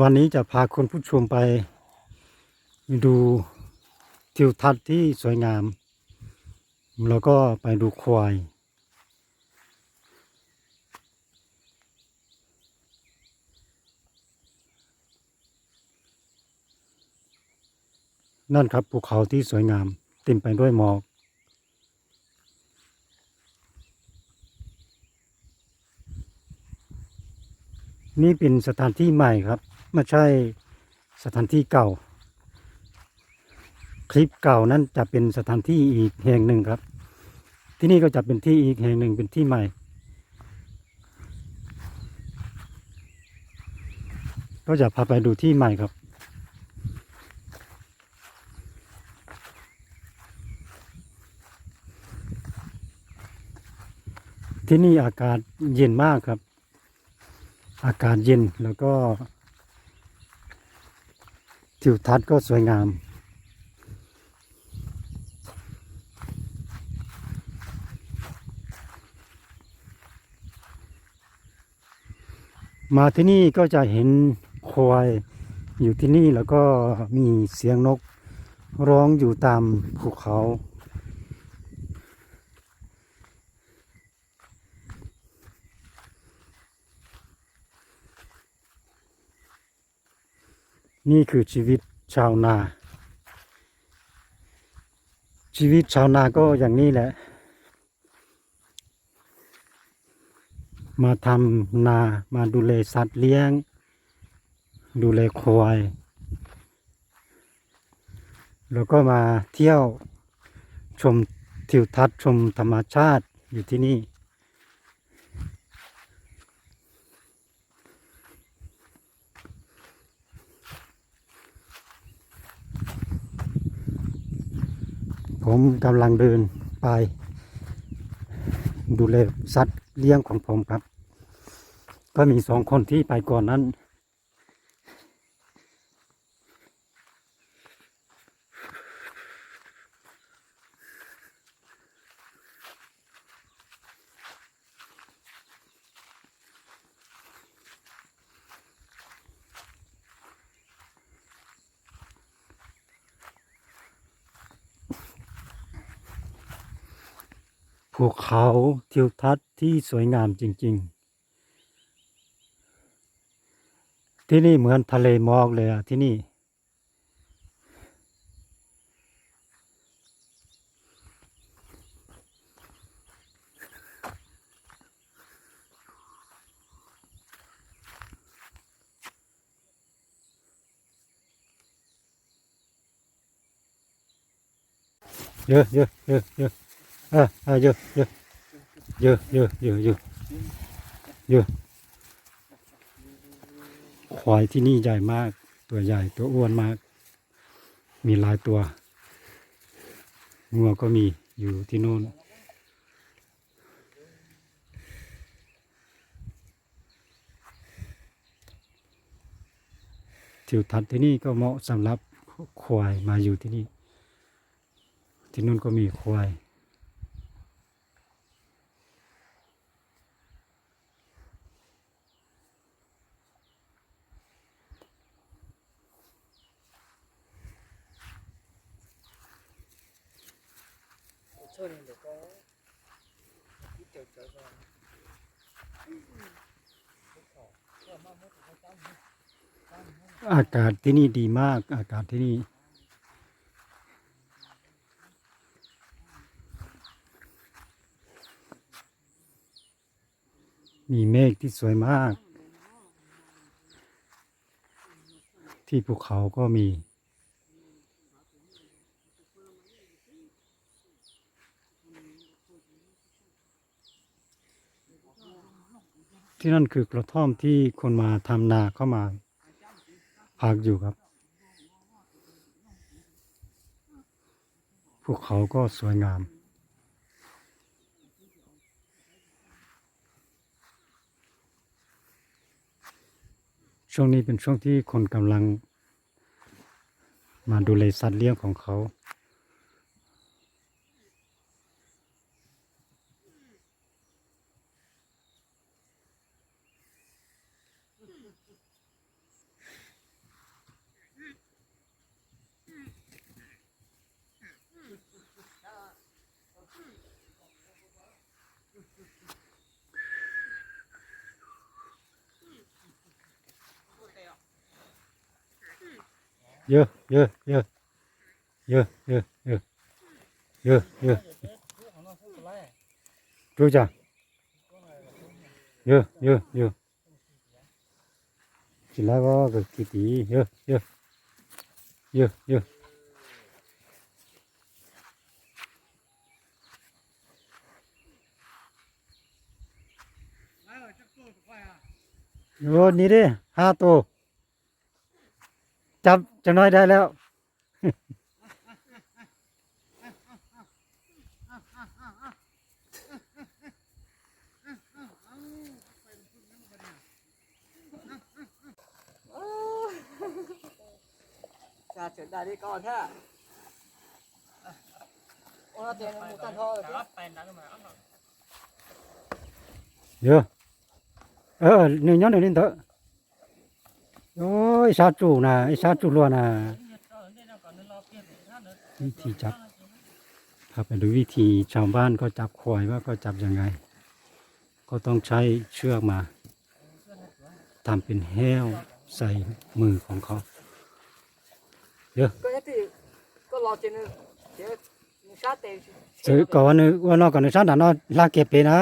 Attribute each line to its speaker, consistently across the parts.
Speaker 1: วันนี้จะพาคุณผู้ชมไป ดูทิวทัศน์ที่สวยงาม แล้วก็ไปดูควาย นั่นครับภูเขาที่สวยงามเต็มไปด้วยหมอก นี่เป็นสถานที่ใหม่ครับไม่ใช่สถานที่เก่า คลิปเก่านั้นจะเป็นสถานที่อีกแห่งหนึ่งครับ ที่นี่ก็จะเป็นที่อีกแห่งหนึ่งเป็นที่ใหม่ก็จะพาไปดูที่ใหม่ครับ ที่นี่อากาศเย็นมากครับ อากาศเย็นแล้วก็ทิวทัศน์ก็สวยงาม มาที่นี่ก็จะเห็นควายอยู่ที่นี่แล้วก็มีเสียงนกร้องอยู่ตามภูเขา นี่คือชีวิตชาวนา ชีวิตชาวนาก็อย่างนี้แหละ มาทำนามาดูแลสัตว์เลี้ยง ดูแลควาย แล้วก็มาเที่ยวชมทิวทัศน์ชมธรรมชาติอยู่ที่นี่ ผมกำลังเดินไป ดูแลสัตว์เลี้ยงของผมครับ ก็มีสองคนที่ไปก่อนนั้น ภูเขาทิวทัศน์ที่สวยงามจริง ๆ ที่นี่เหมือนทะเลหมอกเลยอะที่นี่ เยอะเยอะเยอะเยอะ เออเออเยอะเยอะเยอะเยอะเยอะเยอะเยอะควายที่นี่ใหญ่มาก ตัวใหญ่ตัวอ้วนมาก มีหลายตัวงัวก็มีอยู่ที่โน่นทิวทัศน์ที่นี่ก็เหมาะสำหรับควายมาอยู่ที่นี่ ที่นู่นก็มีควาย
Speaker 2: 손인데 또 이쪽 저거
Speaker 1: อากาศที่นี่ดีมาก อากาศที่นี่ มีเมฆที่สวยมาก ที่ภูเขาก็มี ที่นั่นคือกระท่อมที่คนมาทำนาเข้ามาพักอยู่ครับ ภูเขาก็สวยงาม ช่วงนี้เป็นช่วงที่คนกำลังมาดูแลสัตว์เลี้ยงของเขา เยอะเยอะเยอะเยอะเยอะเยอะเยอะเยอะรู้ จับจัน้อยได้แล้ว
Speaker 2: จะเฉินได้ดีก่อนแค่โอ้เราเตรียมหมูตันทอเลยครับ
Speaker 1: เดี๋ยวเออหนึ่งย้อนหนึ่งนเถอะ โอ้ยซาจูนะไอ้ซาจูล้วนะวิธีจับพาไปดูวิธีชาวบ้านก็จับควายว่าก็จับยังไง ก็ต้องใช้เชือกมาทำเป็นแห้วใส่มือของเขา
Speaker 2: ก็ยังตีก็รอเจนเดี๋ยวมีชาเตะ
Speaker 1: ซื้อก่อนนึกว่านอกก่อนนึกชาดานอลากเก็บไปนะ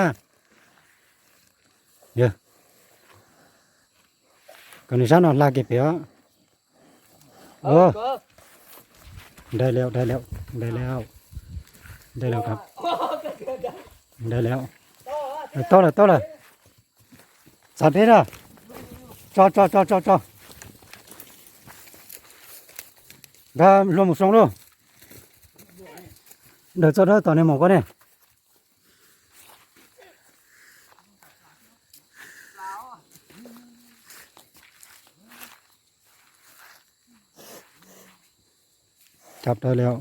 Speaker 1: เยอะ còn sao nó ờ, là kịp phía ô đây leo, đây leo, đây leo, đây leo cặp. Đây leo. tốt rồi tốt rồi sao thế rồi cho cho cho cho cho. Ra luôn một xong luôn. Để cho đỡ tỏ này mỏ con này. จับได้แล้ว